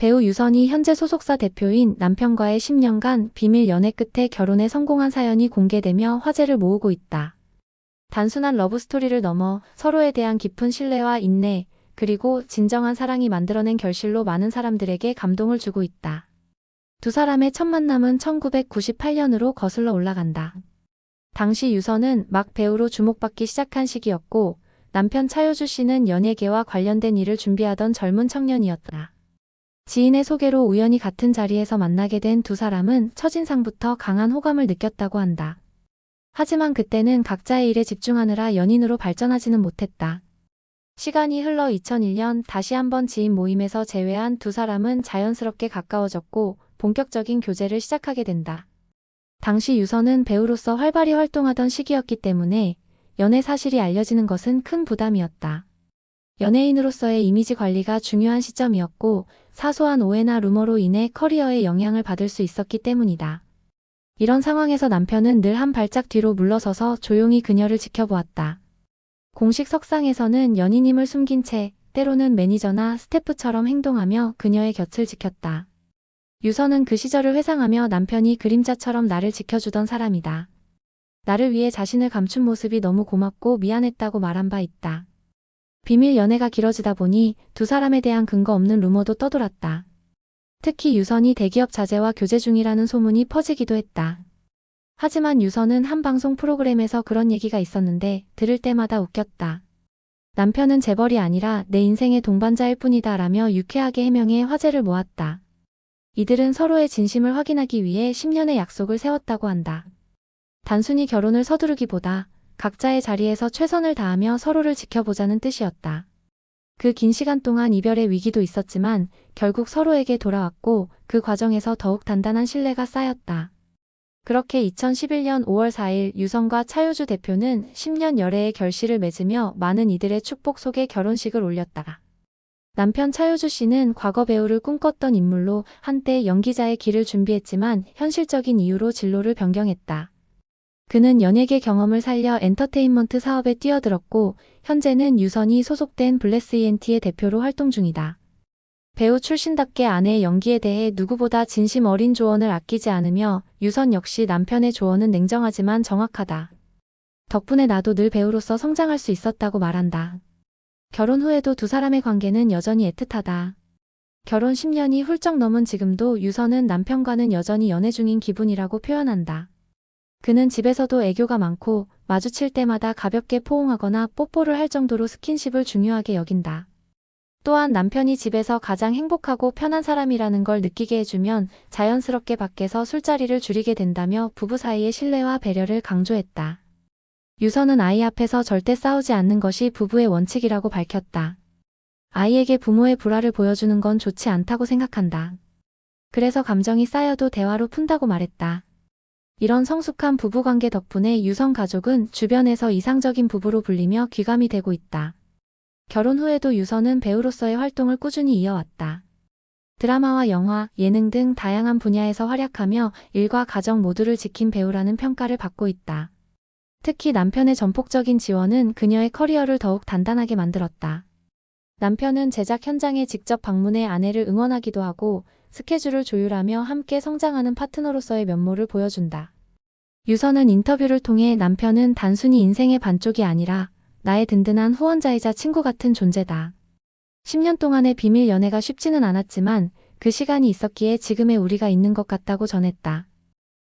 배우 유선이 현재 소속사 대표인 남편과의 10년간 비밀 연애 끝에 결혼에 성공한 사연이 공개되며 화제를 모으고 있다. 단순한 러브스토리를 넘어 서로에 대한 깊은 신뢰와 인내, 그리고 진정한 사랑이 만들어낸 결실로 많은 사람들에게 감동을 주고 있다. 두 사람의 첫 만남은 1998년으로 거슬러 올라간다. 당시 유선은 막 배우로 주목받기 시작한 시기였고 남편 차효주 씨는 연예계와 관련된 일을 준비하던 젊은 청년이었다. 지인의 소개로 우연히 같은 자리에서 만나게 된 두 사람은 첫인상부터 강한 호감을 느꼈다고 한다. 하지만 그때는 각자의 일에 집중하느라 연인으로 발전하지는 못했다. 시간이 흘러 2001년 다시 한번 지인 모임에서 재회한 두 사람은 자연스럽게 가까워졌고 본격적인 교제를 시작하게 된다. 당시 유선은 배우로서 활발히 활동하던 시기였기 때문에 연애 사실이 알려지는 것은 큰 부담이었다. 연예인으로서의 이미지 관리가 중요한 시점이었고 사소한 오해나 루머로 인해 커리어에 영향을 받을 수 있었기 때문이다. 이런 상황에서 남편은 늘 한 발짝 뒤로 물러서서 조용히 그녀를 지켜보았다. 공식 석상에서는 연인임을 숨긴 채 때로는 매니저나 스태프처럼 행동하며 그녀의 곁을 지켰다. 유선은 그 시절을 회상하며 남편이 그림자처럼 나를 지켜주던 사람이다. 나를 위해 자신을 감춘 모습이 너무 고맙고 미안했다고 말한 바 있다. 비밀 연애가 길어지다 보니 두 사람에 대한 근거 없는 루머도 떠돌았다. 특히 유선이 대기업 자제와 교제 중이라는 소문이 퍼지기도 했다. 하지만 유선은 한 방송 프로그램에서 그런 얘기가 있었는데 들을 때마다 웃겼다. 남편은 재벌이 아니라 내 인생의 동반자일 뿐이다 라며 유쾌하게 해명해 화제를 모았다. 이들은 서로의 진심을 확인하기 위해 10년의 약속을 세웠다고 한다. 단순히 결혼을 서두르기보다 각자의 자리에서 최선을 다하며 서로를 지켜보자는 뜻이었다. 그 긴 시간 동안 이별의 위기도 있었지만 결국 서로에게 돌아왔고 그 과정에서 더욱 단단한 신뢰가 쌓였다. 그렇게 2011년 5월 4일 유성과 차효주 대표는 10년 열애의 결실을 맺으며 많은 이들의 축복 속에 결혼식을 올렸다. 남편 차효주 씨는 과거 배우를 꿈꿨던 인물로 한때 연기자의 길을 준비했지만 현실적인 이유로 진로를 변경했다. 그는 연예계 경험을 살려 엔터테인먼트 사업에 뛰어들었고 현재는 유선이 소속된 블레스 ENT의 대표로 활동 중이다. 배우 출신답게 아내의 연기에 대해 누구보다 진심 어린 조언을 아끼지 않으며 유선 역시 남편의 조언은 냉정하지만 정확하다. 덕분에 나도 늘 배우로서 성장할 수 있었다고 말한다. 결혼 후에도 두 사람의 관계는 여전히 애틋하다. 결혼 10년이 훌쩍 넘은 지금도 유선은 남편과는 여전히 연애 중인 기분이라고 표현한다. 그는 집에서도 애교가 많고 마주칠 때마다 가볍게 포옹하거나 뽀뽀를 할 정도로 스킨십을 중요하게 여긴다. 또한 남편이 집에서 가장 행복하고 편한 사람이라는 걸 느끼게 해주면 자연스럽게 밖에서 술자리를 줄이게 된다며 부부 사이의 신뢰와 배려를 강조했다. 유선은 아이 앞에서 절대 싸우지 않는 것이 부부의 원칙이라고 밝혔다. 아이에게 부모의 불화를 보여주는 건 좋지 않다고 생각한다. 그래서 감정이 쌓여도 대화로 푼다고 말했다. 이런 성숙한 부부관계 덕분에 유성 가족은 주변에서 이상적인 부부로 불리며 귀감이 되고 있다. 결혼 후에도 유선은 배우로서의 활동을 꾸준히 이어왔다. 드라마와 영화, 예능 등 다양한 분야에서 활약하며 일과 가정 모두를 지킨 배우라는 평가를 받고 있다. 특히 남편의 전폭적인 지원은 그녀의 커리어를 더욱 단단하게 만들었다. 남편은 제작 현장에 직접 방문해 아내를 응원하기도 하고 스케줄을 조율하며 함께 성장하는 파트너로서의 면모를 보여준다. 유선은 인터뷰를 통해 남편은 단순히 인생의 반쪽이 아니라 나의 든든한 후원자이자 친구 같은 존재다. 10년 동안의 비밀 연애가 쉽지는 않았지만 그 시간이 있었기에 지금의 우리가 있는 것 같다고 전했다.